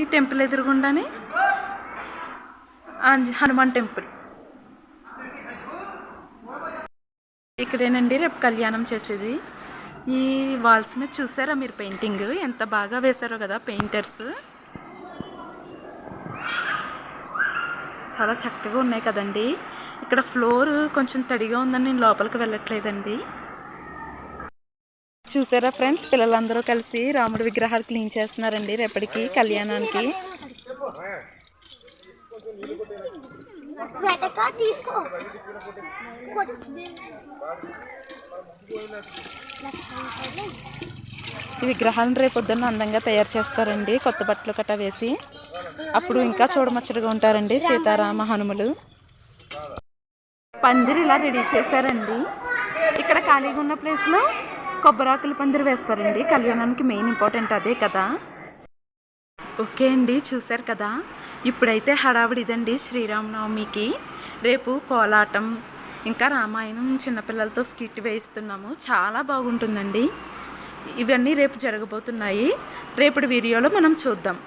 ఈ టెంపుల్ ఎదురుగుండానే హనుమాన్ టెంపుల్. ఇక్కడేనండి రేపు కళ్యాణం చేసేది. ఈ వాల్స్ మీద చూసారా మీరు పెయింటింగ్? ఎంత బాగా వేశారో కదా పెయింటర్స్. చాలా చక్కగా ఉన్నాయి కదండి. ఇక్కడ ఫ్లోర్ కొంచెం తడిగా ఉందని నేను లోపలికి వెళ్ళట్లేదండి. చూసారా ఫ్రెండ్స్? పిల్లలందరూ కలిసి రాముడి విగ్రహాలు క్లీన్ చేస్తున్నారండి రేపటికి కళ్యాణానికి. ఈ విగ్రహాలను రేపు పొద్దున్న అందంగా తయారు చేస్తారండి. కొత్త బట్టలు కట్ట వేసి. అప్పుడు ఇంకా చూడముచ్చటగా ఉంటారండి సీతారామ హనుమలు. పందిరి ఇలా రెడీ చేశారండి. ఇక్కడ ఖాళీగా ఉన్న ప్లేస్లో కొబ్బరాకుల పందిరి వేస్తారండి. కళ్యాణానికి మెయిన్ ఇంపార్టెంట్ అదే కదా. ఓకే అండి చూశారు కదా. ఇప్పుడైతే హడావిడి ఇదండి శ్రీరామనవమికి. రేపు కోలాటం ఇంకా రామాయణం చిన్నపిల్లలతో స్కిట్ వేయిస్తున్నాము. చాలా బాగుంటుందండి. ఇవన్నీ రేపు జరగబోతున్నాయి. రేపటి వీడియోలో మనం చూద్దాం.